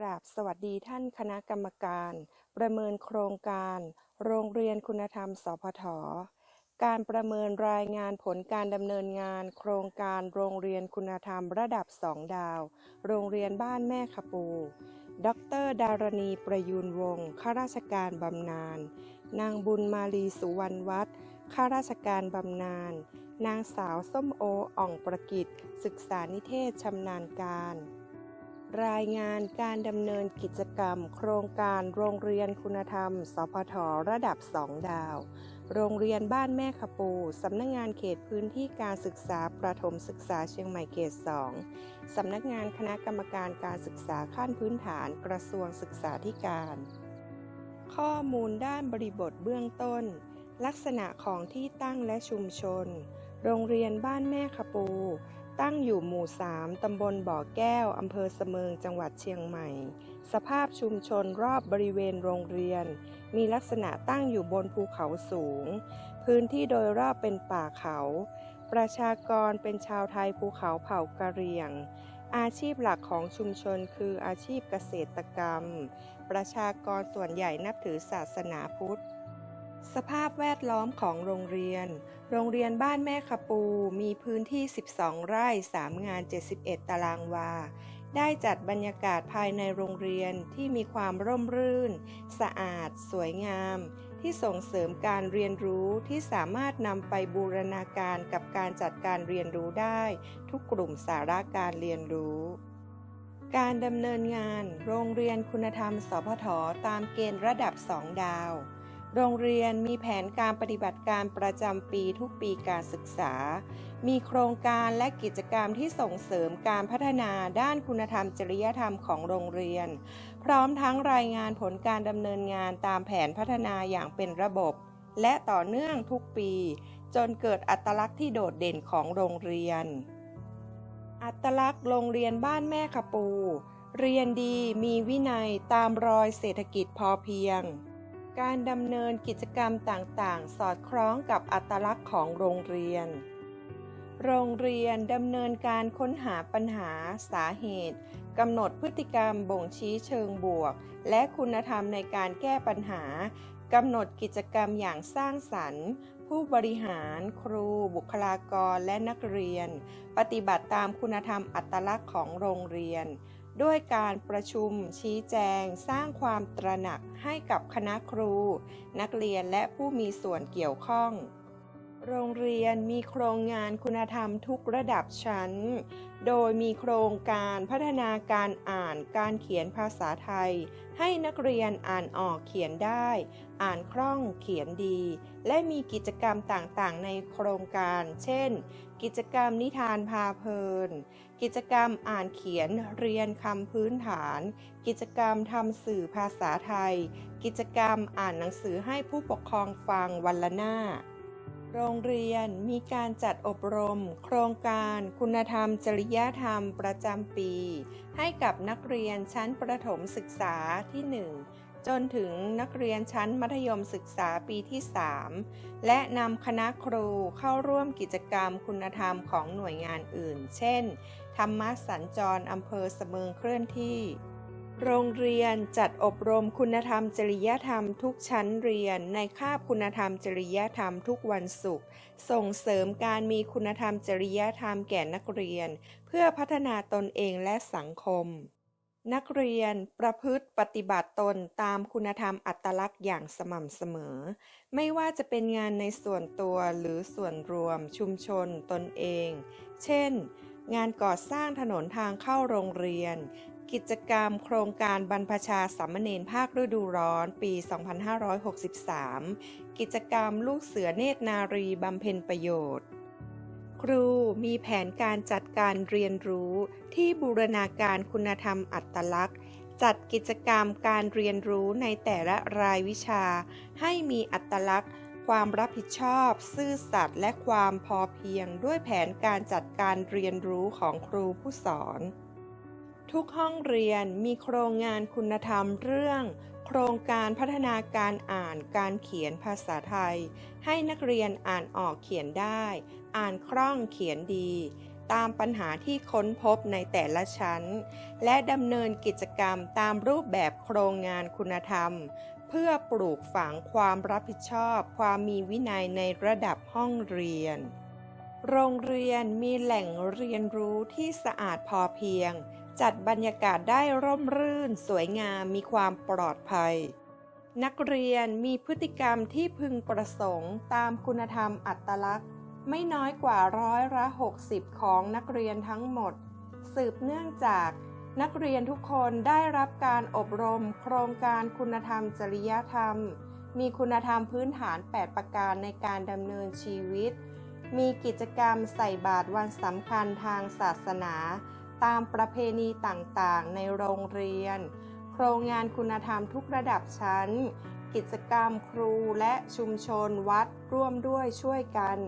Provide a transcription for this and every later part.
กราบสวัสดีท่านคณะกรรมการ ประเมินโครงการ โรงเรียนคุณธรรม สพท การประเมินรายงานผลการดำเนินงาน โครงการโรงเรียนคุณธรรมระดับสองดาว โรงเรียนบ้านแม่ขปู ดร ดารณีประยูนวงศ์ข้าราชการบำนาญ นางบุญมาลีสุวรรณวัฒน์ข้าราชการบำนาญ นางสาวส้มโออ่องประกิตศึกษานิเทศชำนาญการ รายงานการดำเนินกิจกรรม โครงการโรงเรียนคุณธรรม สพทระดับ 2 ดาว โรงเรียนบ้านแม่ขปูสำนักงงานเขตพื้นที่การศึกษาประถมศึกษาเชียงใหม่เขต 2 สำนักงานคณะกรรมการการศึกษาขั้นพื้นฐานกระทรวงศึกษาธิการ ข้อมูลด้านบริบทเบื้องต้น ลักษณะของที่ตั้งและชุมชน โรงเรียนบ้านแม่ขปู ตั้งอยู่หมู่ 3 ตำบลบ่อแก้ว อำเภอเสมิง จังหวัดเชียงใหม่ สภาพชุมชนรอบบริเวณโรงเรียน มีลักษณะตั้งอยู่บนภูเขาสูง พื้นที่โดยรอบเป็นป่าเขา ประชากรเป็นชาวไทยภูเขาเผ่ากะเหรี่ยง อาชีพหลักของชุมชนคืออาชีพเกษตรกรรม ประชากรส่วนใหญ่นับถือศาสนาพุทธ สภาพแวดล้อมของโรงเรียน โรงเรียนบ้านแม่ขปูมีพื้นที่ 12 ไร่ 3 งาน 71 ตารางวา ได้จัดบรรยากาศภายในโรงเรียนที่มีความร่มรื่น สะอาด สวยงาม ที่ส่งเสริมการเรียนรู้ที่สามารถนำไปบูรณาการกับการจัดการเรียนรู้ได้ ทุกกลุ่มสาระการเรียนรู้การดำเนินงาน โรงเรียนคุณธรรม สพทตามเกณฑ์ระดับ 2 ดาว โรงเรียนมีแผนการปฏิบัติการประจำปีทุกปีการศึกษา มีโครงการและกิจกรรมที่ส่งเสริมการพัฒนาด้านคุณธรรมจริยธรรมของโรงเรียน พร้อมทั้งรายงานผลการดำเนินงานตามแผนพัฒนาอย่างเป็นระบบ และต่อเนื่องทุกปี จนเกิดอัตลักษณ์ที่โดดเด่นของโรงเรียน อัตลักษณ์โรงเรียนบ้านแม่ขปู เรียนดีมีวินัยตามรอยเศรษฐกิจพอเพียง การดำเนินกิจกรรมต่างๆ สอดคล้องกับอัตลักษณ์ของโรงเรียน โรงเรียนดำเนินการค้นหาปัญหา สาเหตุกำหนดพฤติกรรมบ่งชี้เชิงบวก และคุณธรรมในการแก้ปัญหากำหนดกิจกรรมอย่างสร้างสรรค์ ผู้บริหาร ครู บุคลากรและนักเรียน ปฏิบัติตามคุณธรรมอัตลักษณ์ของโรงเรียน ด้วยการประชุมชี้แจง สร้างความตระหนักให้กับคณะครู นักเรียนและผู้มีส่วนเกี่ยวข้อง โรงเรียนมีโครงงานคุณธรรมทุกระดับชั้น โดยมีโครงการพัฒนาการอ่านการเขียนภาษาไทย ให้นักเรียนอ่านออกเขียนได้ อ่านคล่องเขียนดี และมีกิจกรรมต่างๆ ในโครงการ เช่น กิจกรรมนิทานพาเพลิน กิจกรรมอ่านเขียนเรียนคำพื้นฐาน กิจกรรมทำสื่อภาษาไทย กิจกรรมอ่านหนังสือให้ผู้ปกครองฟังวันละหน้า โรงเรียนมีการจัดอบรม โครงการคุณธรรมจริยธรรมประจำปี ให้กับนักเรียนชั้นประถมศึกษาที่ 1 จนถึงนักเรียนชั้นมัธยมศึกษาปีที่ 3 และนำคณะครูเข้าร่วมกิจกรรมคุณธรรมของหน่วยงานอื่น เช่น ธรรมสัญจรอำเภอเสมิงเคลื่อนที่ โรงเรียนจัดอบรมคุณธรรมจริยธรรมทุกชั้นเรียนในคาบคุณธรรมจริยธรรมทุกวันศุกร์ ส่งเสริมการมีคุณธรรมจริยธรรมแก่นักเรียน เพื่อพัฒนาตนเองและสังคม นักเรียนประพฤติปฏิบัติตนตามคุณธรรมอัตลักษณ์อย่างสม่ำเสมอ ไม่ว่าจะเป็นงานในส่วนตัวหรือส่วนรวมชุมชนตนเอง เช่น งานก่อสร้างถนนทางเข้าโรงเรียน กิจกรรมโครงการบรรพชาสามเณรภาคฤดูร้อนปี 2563 กิจกรรมลูกเสือเนตรนารีบำเพ็ญประโยชน์ ครูมีแผนการจัดการเรียนรู้ที่บูรณาการคุณธรรมอัตลักษณ์ จัดกิจกรรมการเรียนรู้ในแต่ละรายวิชา ให้มีอัตลักษณ์ ความรับผิดชอบ ซื่อสัตย์และความพอเพียงด้วยแผนการจัดการเรียนรู้ของครูผู้สอน ทุกห้องเรียนมีโครงงานคุณธรรมเรื่อง โครงการพัฒนาการอ่านการเขียนภาษาไทย ให้นักเรียนอ่านออกเขียนได้ อ่านคล่องเขียนดี ตามปัญหาที่ค้นพบในแต่ละชั้น และดำเนินกิจกรรมตามรูปแบบโครงงานคุณธรรม เพื่อปลูกฝังความรับผิดชอบ ความมีวินัยในระดับห้องเรียน โรงเรียนมีแหล่งเรียนรู้ที่สะอาดพอเพียง จัดบรรยากาศได้ร่มรื่น สวยงามมีความปลอดภัย นักเรียนมีพฤติกรรมที่พึงประสงค์ตามคุณธรรมอัตลักษณ์ ไม่น้อยกว่าร้อยละ60 ของนักเรียนทั้งหมด สืบเนื่องจากนักเรียนทุกคนได้รับการอบรมโครงการคุณธรรมจริยธรรม มีคุณธรรมพื้นฐาน 8 ประการในการดำเนินชีวิต มีกิจกรรมใส่บาตรวันสำคัญทางศาสนา ตามประเพณีต่างๆ ในโรงเรียน โครงงานคุณธรรมทุกระดับชั้น กิจกรรมครูและชุมชนวัดร่วมด้วยช่วยกัน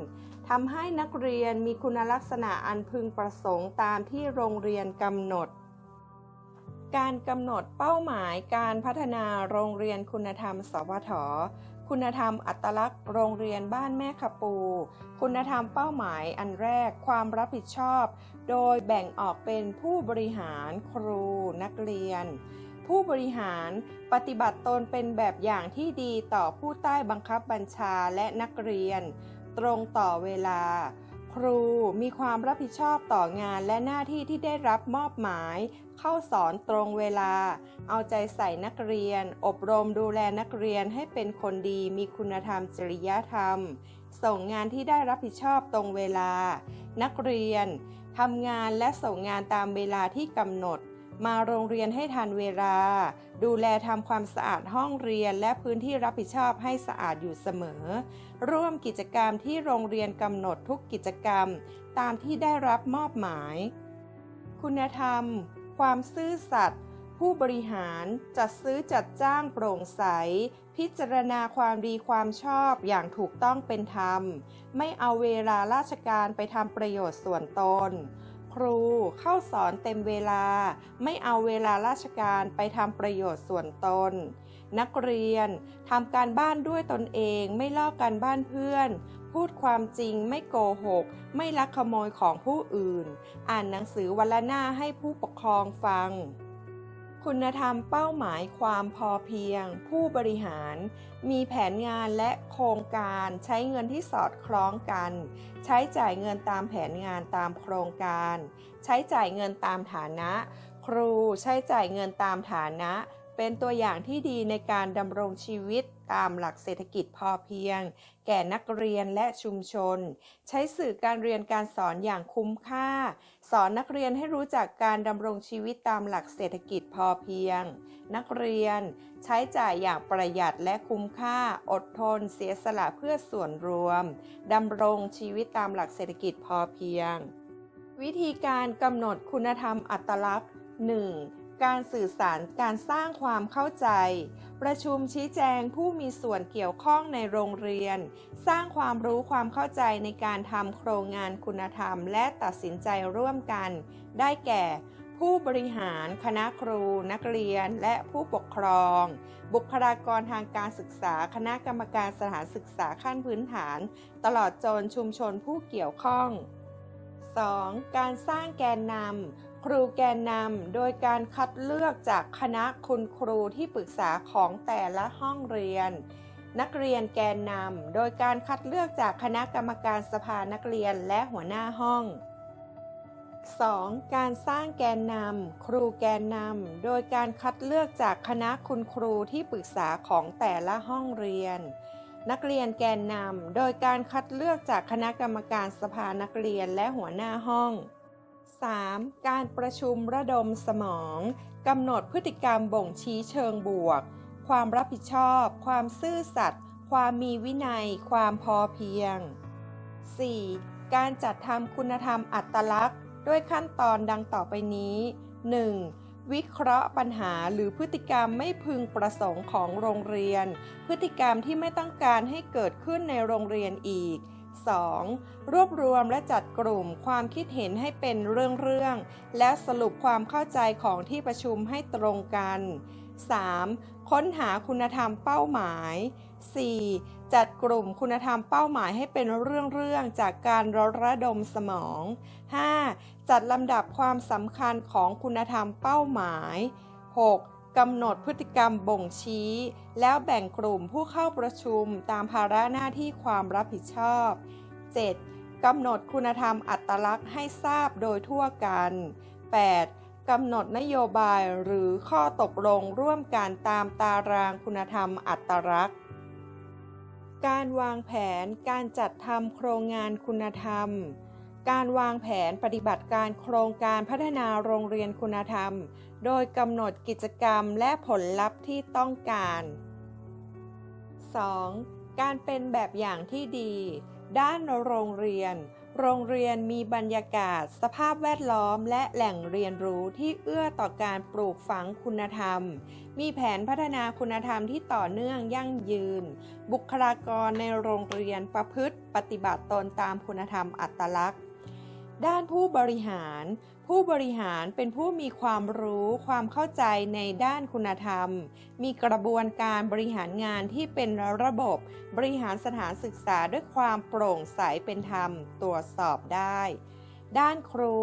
ทำให้นักเรียนมีคุณลักษณะอันพึงประสงค์ตามที่โรงเรียนกำหนด การกำหนดเป้าหมายการพัฒนาโรงเรียนคุณธรรมสพท คุณธรรมอัตลักษณ์โรงเรียนบ้านแม่ขปู คุณธรรมเป้าหมายอันแรกความรับผิดชอบ โดยแบ่งออกเป็นผู้บริหารครูนักเรียน ผู้บริหารปฏิบัติตนเป็นแบบอย่างที่ดีต่อผู้ใต้บังคับบัญชาและนักเรียน ตรงต่อเวลา ครูมีความรับผิดชอบต่องานและหน้าที่ที่ได้รับมอบหมาย เข้าสอนตรงเวลา เอาใจใส่นักเรียน อบรมดูแลนักเรียนให้เป็นคนดีมีคุณธรรมจริยธรรม ส่งงานที่ได้รับผิดชอบตรงเวลา นักเรียนทำงานและส่งงานตามเวลาที่กำหนด มาโรงเรียนให้ทันเวลา ดูแลทำความสะอาดห้องเรียนและพื้นที่รับผิดชอบให้สะอาดอยู่เสมอ ร่วมกิจกรรมที่โรงเรียนกำหนดทุกกิจกรรม ตามที่ได้รับมอบหมาย คุณธรรม ความซื่อสัตย์ผู้บริหารจัดซื้อจัดจ้างโปร่งใส พิจารณาความดีความชอบอย่างถูกต้องเป็นธรรม ไม่เอาเวลาราชการไปทำประโยชน์ส่วนตน ครูเข้าสอนเต็มเวลา ไม่เอาเวลาราชการไปทำประโยชน์ส่วนตน นักเรียนทำการบ้านด้วยตนเองไม่ลอกการบ้านเพื่อน พูดความจริงไม่โกหก ไม่ลักขโมยของผู้อื่น อ่านหนังสือวันละหน้าให้ผู้ปกครองฟัง คุณธรรมเป้าหมายความพอเพียง ผู้บริหาร มีแผนงานและโครงการใช้เงินที่สอดคล้องกัน ใช้จ่ายเงินตามแผนงานตามโครงการ ใช้จ่ายเงินตามฐานะ ครูใช้จ่ายเงินตามฐานะ เป็นตัวอย่างที่ดีในการดำรงชีวิต ตามหลักเศรษฐกิจพอเพียง แก่นักเรียนและชุมชน ใช้สื่อการเรียนการสอนอย่างคุ้มค่า สอนนักเรียนให้รู้จักการดำรงชีวิตตามหลักเศรษฐกิจพอเพียง นักเรียนใช้จ่ายอย่างประหยัดและคุ้มค่า อดทน เสียสละเพื่อส่วนรวมดำรงชีวิตตามหลักเศรษฐกิจพอเพียง วิธีการกำหนดคุณธรรมอัตลักษณ์ 1. การสื่อสารการสร้างความเข้าใจ ประชุมชี้แจงผู้มีส่วนเกี่ยวข้องในโรงเรียน สร้างความรู้ความเข้าใจในการทำโครงงานคุณธรรม และตัดสินใจร่วมกัน ได้แก่ ผู้บริหาร คณะครู นักเรียน และผู้ปกครอง บุคลากรทางการศึกษา คณะกรรมการสถานศึกษาขั้นพื้นฐาน ตลอดจนชุมชนผู้เกี่ยวข้อง 2. การสร้างแกนนำ ครูแกนนำโดยการคัดเลือกจากคณะคุณครูที่ปรึกษาของแต่ละห้องเรียน นักเรียนแกนนำโดยการคัดเลือกจากคณะกรรมการสภานักเรียนและหัวหน้าห้อง 2. การสร้างแกนนำครูแกนนำโดยการคัดเลือกจากคณะคุณครูที่ปรึกษาของแต่ละห้องเรียน นักเรียนแกนนำโดยการคัดเลือกจากคณะกรรมการสภานักเรียนและหัวหน้าห้อง 3. การประชุมระดมสมองกำหนดพฤติกรรมบ่งชี้เชิงบวก ความรับผิดชอบ ความซื่อสัตย์ความมีวินัย ความพอเพียง 4. การจัดทำคุณธรรมอัตลักษณ์ ด้วยขั้นตอนดังต่อไปนี้ 1. วิเคราะห์ปัญหาหรือพฤติกรรมไม่พึงประสงค์ของโรงเรียน พฤติกรรมที่ไม่ต้องการให้เกิดขึ้นในโรงเรียนอีก 2. รวบรวมและจัดกลุ่มความคิดเห็นให้เป็นเรื่องๆ และสรุปความเข้าใจของที่ประชุมให้ตรงกัน 3. ค้นหาคุณธรรมเป้าหมาย 4. จัดกลุ่มคุณธรรมเป้าหมายให้เป็นเรื่องๆ จากการระดมสมอง 5. จัดลำดับความสำคัญของคุณธรรมเป้าหมาย 6. กำหนดพฤติกรรมบ่งชี้ แล้วแบ่งกลุ่มผู้เข้าประชุมตามภาระหน้าที่ความรับผิดชอบ 7. กำหนดคุณธรรมอัตลักษณ์ให้ทราบโดยทั่วกัน 8. กำหนดนโยบายหรือข้อตกลงร่วมกันตามตารางคุณธรรมอัตลักษณ์ การวางแผนการจัดทำโครงงานคุณธรรม การวางแผนปฏิบัติการโครงการพัฒนาโรงเรียนคุณธรรม โดยกำหนดกิจกรรมและผลลัพธ์ที่ต้องการ 2. การเป็นแบบอย่างที่ดี ด้านโรงเรียน โรงเรียนมีบรรยากาศ สภาพแวดล้อม และแหล่งเรียนรู้ที่เอื้อต่อการปลูกฝังคุณธรรม มีแผนพัฒนาคุณธรรมที่ต่อเนื่องยั่งยืน บุคลากรในโรงเรียนประพฤติปฏิบัติตนตามคุณธรรมอัตลักษณ์ ด้านผู้บริหาร ผู้บริหารเป็นผู้มีความรู้ความเข้าใจในด้านคุณธรรม มีกระบวนการบริหารงานที่เป็นระบบ บริหารสถานศึกษาด้วยความโปร่งใสเป็นธรรม ตรวจสอบได้ ด้านครู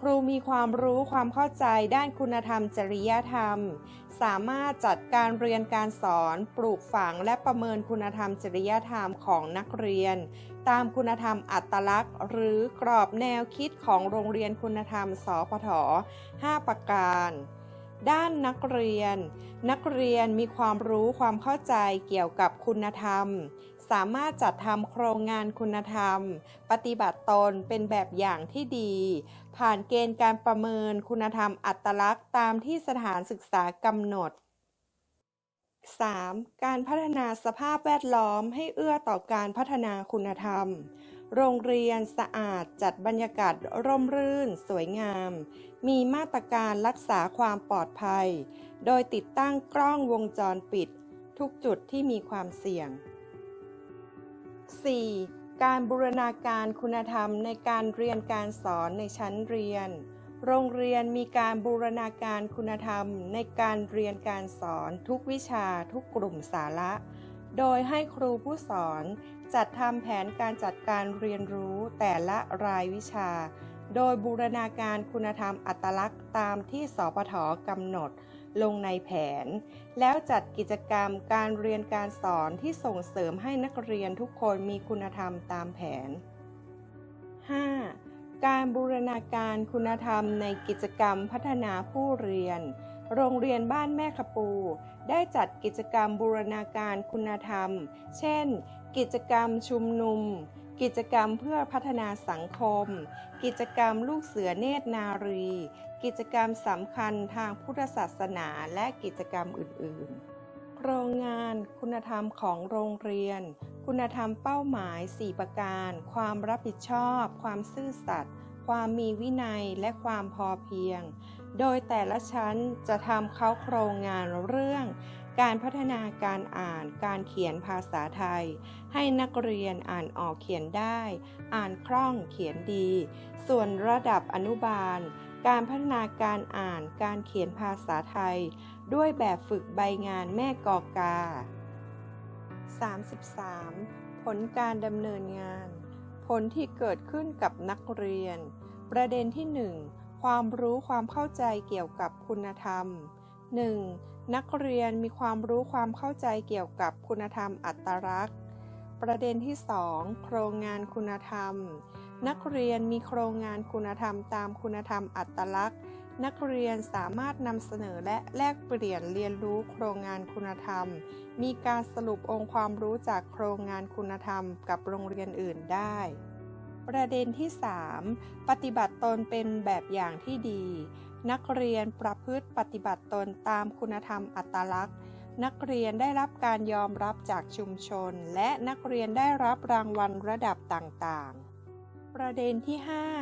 ครูมีความรู้ความเข้าใจด้านคุณธรรมจริยธรรม สามารถจัดการเรียนการสอน ปลูกฝังและประเมินคุณธรรมจริยธรรมของนักเรียน ตามคุณธรรมอัตลักษณ์ หรือกรอบแนวคิดของโรงเรียนคุณธรรม สพท 5 ประการด้านนักเรียน นักเรียนมีความรู้ความเข้าใจเกี่ยวกับคุณธรรม สามารถจัดทำโครงงานคุณธรรม ปฏิบัติตนเป็นแบบอย่างที่ดี ผ่านเกณฑ์การประเมินคุณธรรมอัตลักษณ์ตามที่สถานศึกษากำหนด 3. การพัฒนาสภาพแวดล้อมให้เอื้อต่อการพัฒนาคุณธรรม โรงเรียนสะอาดจัดบรรยากาศร่มรื่น สวยงาม มีมาตรการรักษาความปลอดภัย โดยติดตั้งกล้องวงจรปิด ทุกจุดที่มีความเสี่ยง 4. การบูรณาการคุณธรรมในการเรียนการสอนในชั้นเรียน โรงเรียนมีการบูรณาการคุณธรรมในการเรียนการสอนทุกวิชาทุกกลุ่มสาระ โดยให้ครูผู้สอนจัดทำแผนการจัดการเรียนรู้แต่ละรายวิชา โดยบูรณาการคุณธรรมอัตลักษณ์ตามที่สปทกำหนด ลงในแผน แล้วจัดกิจกรรมการเรียนการสอนที่ส่งเสริมให้นักเรียนทุกคนมีคุณธรรมตามแผน 5. การบูรณาการคุณธรรมในกิจกรรมพัฒนาผู้เรียน โรงเรียนบ้านแม่ขปู ได้จัดกิจกรรมบูรณาการคุณธรรม เช่น กิจกรรมชุมนุมกิจกรรมเพื่อพัฒนาสังคม กิจกรรมลูกเสือเนตรนารี กิจกรรมสำคัญทางพุทธศาสนาและกิจกรรมอื่น ๆ โครงงานคุณธรรมของโรงเรียน คุณธรรมเป้าหมาย 4 ประการ ความรับผิดชอบ ความซื่อสัตย์ความมีวินัยและความพอเพียง โดยแต่ละชั้นจะทำเข้าโครงงานเรื่อง การพัฒนาการอ่าน การเขียนภาษาไทย ให้นักเรียนอ่านออกเขียนได้ อ่านคล่องเขียนดี ส่วนระดับอนุบาล การพัฒนาการอ่านการเขียนภาษาไทย ด้วยแบบฝึกใบงานแม่กอกา 33. ผลการดำเนินงาน ผลที่เกิดขึ้นกับนักเรียน ประเด็นที่ 1 ความรู้ความเข้าใจเกี่ยวกับคุณธรรม 1. นักเรียนมีความรู้ความเข้าใจเกี่ยวกับคุณธรรมอัตลักษณ์ ประเด็นที่ 2 โครงงานคุณธรรม นักเรียนมีโครงงานคุณธรรมตามคุณธรรมอัตลักษณ์ นักเรียนสามารถนำเสนอและแลกเปลี่ยนเรียนรู้โครงงานคุณธรรม มีการสรุปองค์ความรู้จากโครงงานคุณธรรมกับโรงเรียนอื่นได้ ประเด็นที่ 3 ปฏิบัติตนเป็นแบบอย่างที่ดี นักเรียนประพฤติปฏิบัติตนตามคุณธรรมอัตลักษณ์นักเรียนได้รับการยอมรับจากชุมชน และนักเรียนได้รับรางวัลระดับต่าง ๆ ประเด็นที่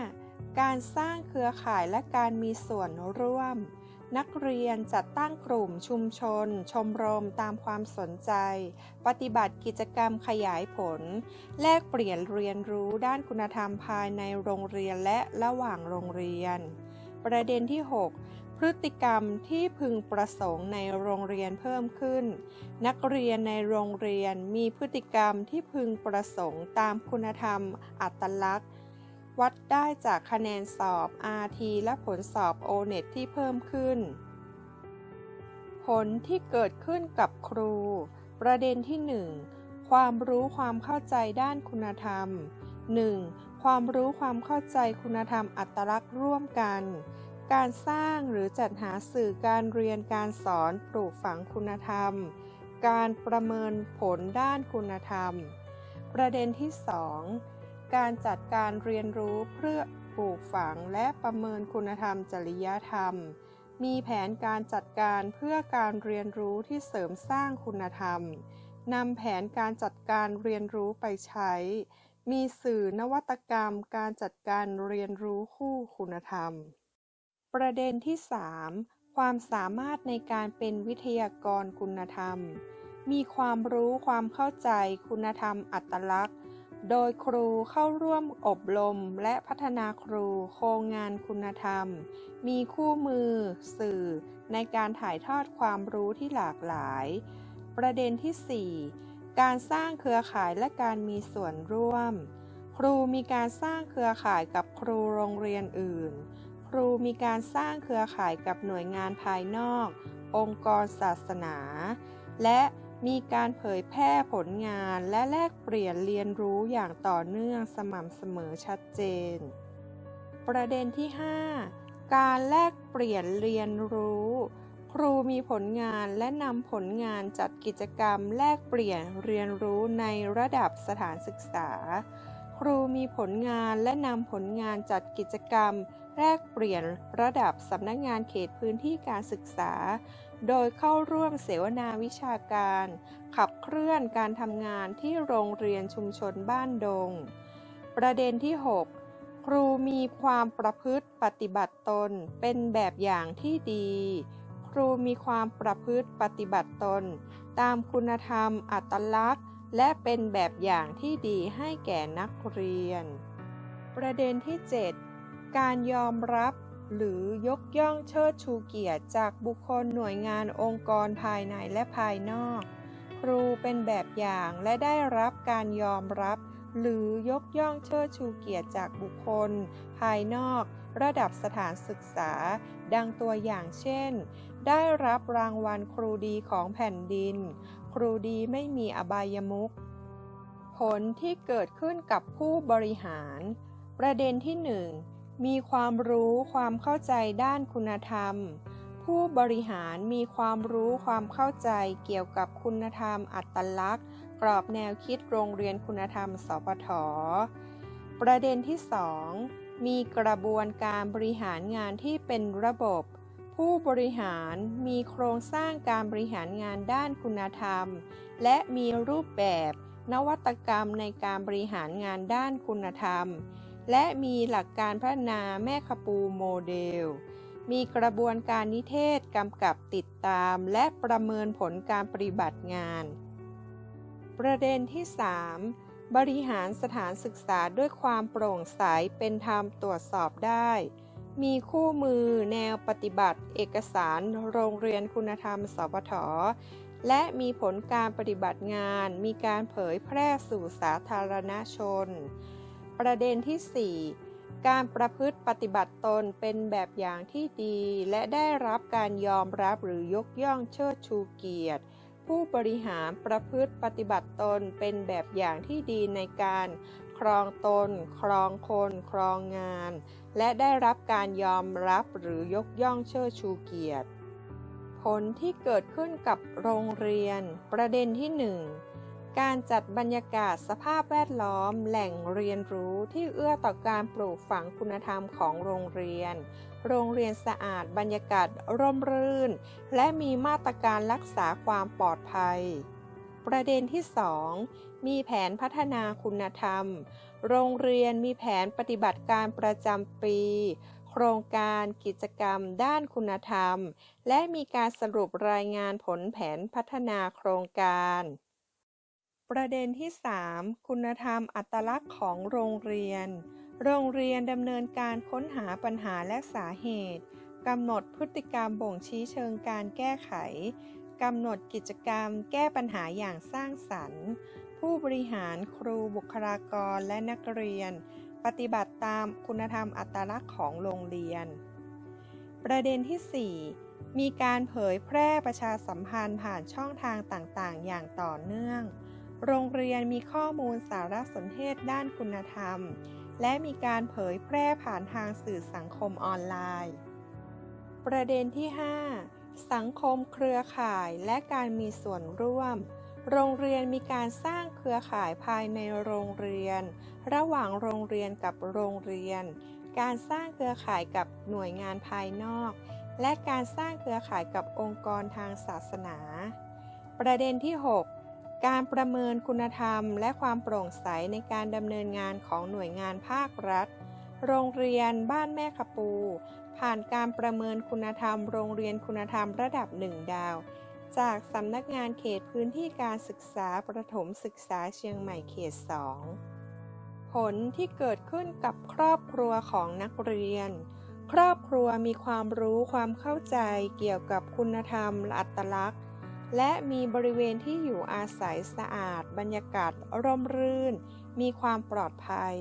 5 การสร้างเครือข่ายและการมีส่วนร่วม นักเรียนจัดตั้งกลุ่มชุมชน ชมรมตามความสนใจ ปฏิบัติกิจกรรมขยายผล แลกเปลี่ยนเรียนรู้ด้านคุณธรรมภายในโรงเรียนและระหว่างโรงเรียน ประเด็นที่ 6พฤติกรรมที่พึงประสงค์ในโรงเรียนเพิ่มขึ้น นักเรียนในโรงเรียนมีพฤติกรรมที่พึงประสงค์ตามคุณธรรม อัตลักษณ์ วัดได้จากคะแนนสอบ RT และผลสอบ O-NET ที่เพิ่มขึ้น ผลที่เกิดขึ้นกับครู ประเด็นที่ 1 ความรู้ความเข้าใจด้านคุณธรรม 1. ความรู้ความเข้าใจคุณธรรมอัตลักษณ์ร่วมกัน การสร้างหรือจัดหาสื่อการเรียนการสอนปลูกฝังคุณธรรม การประเมินผลด้านคุณธรรม ประเด็นที่ 2 การจัดการเรียนรู้เพื่อปลูกฝังและประเมินคุณธรรมจริยธรรม มีแผนการจัดการเพื่อการเรียนรู้ที่เสริมสร้างคุณธรรมนำแผนการจัดการเรียนรู้ไปใช้ มีสื่อนวัตกรรมการจัดการเรียนรู้คู่คุณธรรม ประเด็นที่ 3 ความสามารถในการเป็นวิทยากรคุณธรรม มีความรู้ความเข้าใจคุณธรรมอัตลักษณ์ โดยครูเข้าร่วมอบรมและพัฒนาครูโครงงานคุณธรรม มีคู่มือ สื่อ ในการถ่ายทอดความรู้ที่หลากหลาย ประเด็นที่ 4 การสร้างเครือข่ายและการมีส่วนร่วม ครูมีการสร้างเครือข่ายกับครูโรงเรียนอื่น ครูมีการสร้างเครือข่ายกับหน่วยงานภายนอก องค์กรศาสนา และ มีการเผยแพร่ผลงานและแลกเปลี่ยนเรียนรู้อย่างต่อเนื่องสม่ำเสมอชัดเจน ประเด็นที่ 5 การแลกเปลี่ยนเรียนรู้ ครูมีผลงานและนำผลงานจัดกิจกรรม แลกเปลี่ยนเรียนรู้ในระดับสถานศึกษา ครูมีผลงานและนำผลงานจัดกิจกรรม แลกเปลี่ยนระดับสำนักงานเขตพื้นที่การศึกษา โดยเข้าร่วมเสวนาวิชาการ ขับเคลื่อนการทำงานที่โรงเรียนชุมชนบ้านดง ประเด็นที่ 6 ครูมีความประพฤติปฏิบัติตนเป็นแบบอย่างที่ดี ครูมีความประพฤติปฏิบัติตน ตามคุณธรรมอัตลักษณ์ และเป็นแบบอย่างที่ดีให้แก่นักเรียน ประเด็นที่ 7 การยอมรับ หรือยกย่องเชิดชูเกียรติจากบุคคลหน่วยงานองค์กรภายในและภายนอก ครูเป็นแบบอย่างและได้รับการยอมรับ หรือยกย่องเชิดชูเกียรติจากบุคคล ภายนอก ระดับสถานศึกษา ดังตัวอย่างเช่น ได้รับรางวัลครูดีของแผ่นดิน ครูดีไม่มีอบายมุขผลที่เกิดขึ้นกับผู้บริหาร ประเด็นที่ 1 มีความรู้ความเข้าใจด้านคุณธรรม ผู้บริหารมีความรู้ความเข้าใจเกี่ยวกับคุณธรรมอัตลักษณ์ กรอบแนวคิดโรงเรียนคุณธรรม สปท ประเด็นที่ 2 มีกระบวนการบริหารงานที่เป็นระบบ ผู้บริหารมีโครงสร้างการบริหารงานด้านคุณธรรม และมีรูปแบบ นวัตกรรมในการบริหารงานด้านคุณธรรม และมีหลักการพัฒนาแม่ขปูโมเดล มีกระบวนการนิเทศกำกับติดตามและประเมินผลการปฏิบัติงาน ประเด็นที่ 3 บริหารสถานศึกษาด้วยความโปร่งใสเป็นธรรมตรวจสอบได้ มีคู่มือแนวปฏิบัติเอกสารโรงเรียนคุณธรรมสปทและมีผลการปฏิบัติงาน มีการเผยแพร่สู่สาธารณชน ประเด็นที่ 4 การประพฤติปฏิบัติตนเป็นแบบอย่างที่ดี และได้รับการยอมรับหรือยกย่องเชิดชูเกียรติ ผู้บริหารประพฤติปฏิบัติตนเป็นแบบอย่างที่ดีในการครองตน ครองคน ครองงาน และได้รับการยอมรับหรือยกย่องเชิดชูเกียรติ ผลที่เกิดขึ้นกับโรงเรียน ประเด็นที่ 1 การจัดบรรยากาศสภาพแวดล้อม แหล่งเรียนรู้ที่เอื้อต่อการปลูกฝังคุณธรรมของโรงเรียน โรงเรียนสะอาดบรรยากาศร่มรื่น และมีมาตรการรักษาความปลอดภัย ประเด็นที่ 2 มีแผนพัฒนาคุณธรรม โรงเรียนมีแผนปฏิบัติการประจำปี โครงการกิจกรรมด้านคุณธรรม และมีการสรุปรายงานผลแผนพัฒนาโครงการ ประเด็นที่ 3 คุณธรรมอัตลักษณ์ของโรงเรียน โรงเรียนดำเนินการค้นหาปัญหาและสาเหตุกำหนดพฤติกรรมบ่งชี้เชิงการแก้ไขกำหนดกิจกรรมแก้ปัญหาอย่างสร้างสรรค์ ผู้บริหารครูบุคลากรและนักเรียน ปฏิบัติตามคุณธรรมอัตลักษณ์ของโรงเรียน ประเด็นที่ 4 มีการเผยแพร่ประชาสัมพันธ์ผ่านช่องทางต่างๆ อย่างต่อเนื่อง โรงเรียนมีข้อมูลสารสนเทศด้านคุณธรรม และมีการเผยแพร่ผ่านทางสื่อสังคมออนไลน์ ประเด็นที่ 5 สังคมเครือข่ายและการมีส่วนร่วม โรงเรียนมีการสร้างเครือข่ายภายในโรงเรียน ระหว่างโรงเรียนกับโรงเรียน การสร้างเครือข่ายกับหน่วยงานภายนอก และการสร้างเครือข่ายกับองค์กรทางศาสนา ประเด็นที่ 6 การประเมินคุณธรรม และความโปร่งใสในการดำเนินงานของหน่วยงานภาครัฐ โรงเรียนบ้านแม่ขปู ผ่านการประเมินคุณธรรม โรงเรียนคุณธรรมระดับ1ดาว จากสำนักงานเขตพื้นที่การศึกษาประถมศึกษาเชียงใหม่เขต 2 ผลที่เกิดขึ้นกับครอบครัวของนักเรียน ครอบครัวมีความรู้ความเข้าใจเกี่ยวกับคุณธรรมและอัตลักษณ์ และมีบริเวณที่อยู่อาศัยสะอาด บรรยากาศร่มรื่น มีความปลอดภัย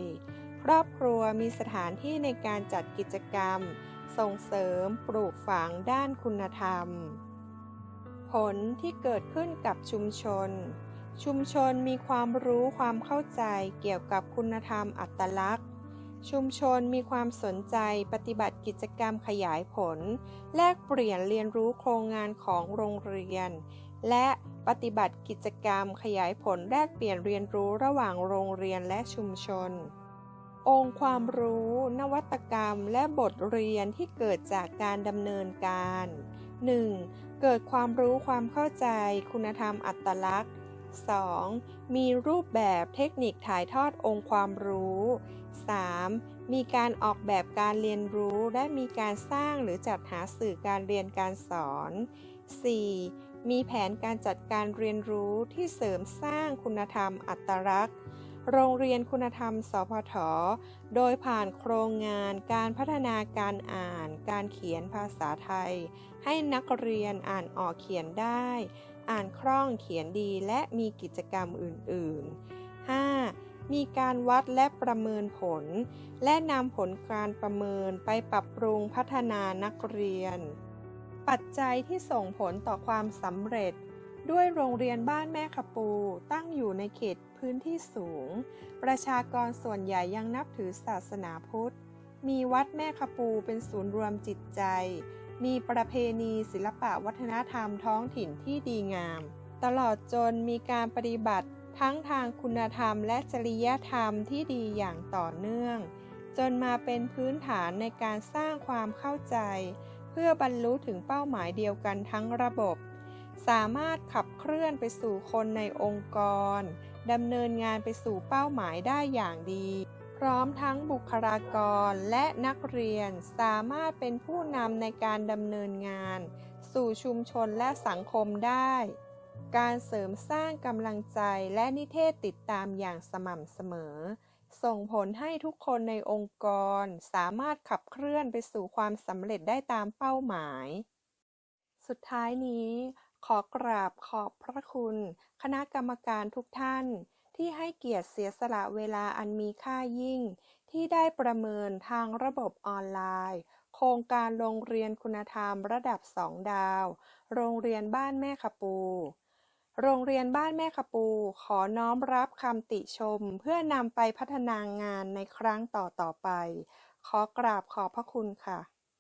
ครอบครัวมีสถานที่ในการจัดกิจกรรม ส่งเสริมปลูกฝังด้านคุณธรรม ผลที่เกิดขึ้นกับชุมชน ชุมชนมีความรู้ความเข้าใจเกี่ยวกับคุณธรรมอัตลักษณ์ ชุมชนมีความสนใจปฏิบัติกิจกรรมขยายผล แลกเปลี่ยนเรียนรู้โครงงานของโรงเรียน และปฏิบัติกิจกรรมขยายผลแลกเปลี่ยนเรียนรู้ระหว่างโรงเรียนและชุมชน องค์ความรู้ นวัตกรรม และบทเรียนที่เกิดจากการดำเนินการ 1. เกิดความรู้ความเข้าใจ คุณธรรมอัตลักษณ์ 2. มีรูปแบบเทคนิคถ่ายทอดองค์ความรู้ 3. มีการออกแบบการเรียนรู้และมีการสร้างหรือจัดหาสื่อการเรียนการสอน 4. มีแผนการจัดการเรียนรู้ที่เสริมสร้างคุณธรรมอัตลักษณ์ โรงเรียนคุณธรรม สพท โดยผ่านโครงงานการพัฒนาการอ่าน การเขียนภาษาไทย ให้นักเรียนอ่านออกเขียนได้ อ่านคล่องเขียนดีและมีกิจกรรมอื่น ๆ 5. มีการวัดและประเมินผล และนำผลการประเมินไปปรับปรุงพัฒนานักเรียน ปัจจัยที่ส่งผลต่อความสำเร็จ ด้วยโรงเรียนบ้านแม่ขปูตั้งอยู่ในเขตพื้นที่สูง ประชากรส่วนใหญ่ยังนับถือศาสนาพุทธ มีวัดแม่ขปูเป็นศูนย์รวมจิตใจ มีประเพณีศิลปะวัฒนธรรมท้องถิ่นที่ดีงาม ตลอดจนมีการปฏิบัติทั้งทางคุณธรรมและจริยธรรมที่ดีอย่างต่อเนื่อง จนมาเป็นพื้นฐานในการสร้างความเข้าใจ เพื่อบรรลุถึงเป้าหมายเดียวกันทั้งระบบ สามารถขับเคลื่อนไปสู่คนในองค์กรดำเนินงานไปสู่เป้าหมายได้อย่างดี พร้อมทั้งบุคลากรและนักเรียนสามารถเป็นผู้นำในการดำเนินงาน สู่ชุมชนและสังคมได้ การเสริมสร้างกำลังใจและนิเทศติดตามอย่างสม่ำเสมอ ส่งผลให้ทุกคนในองค์กรสามารถขับเคลื่อนไปสู่ความสำเร็จได้ตามเป้าหมาย สุดท้ายนี้ ขอกราบขอบพระคุณ คณะกรรมการทุกท่าน ที่ให้เกียรติเสียสละเวลาอันมีค่ายิ่ง ที่ได้ประเมินทางระบบออนไลน์ โครงการโรงเรียนคุณธรรมระดับ2ดาว โรงเรียนบ้านแม่ขปู โรงเรียนบ้านแม่ขปู ขอน้อมรับคำติชม เพื่อนำไปพัฒนางานในครั้งต่อๆไป ขอกราบขอบพระคุณค่ะ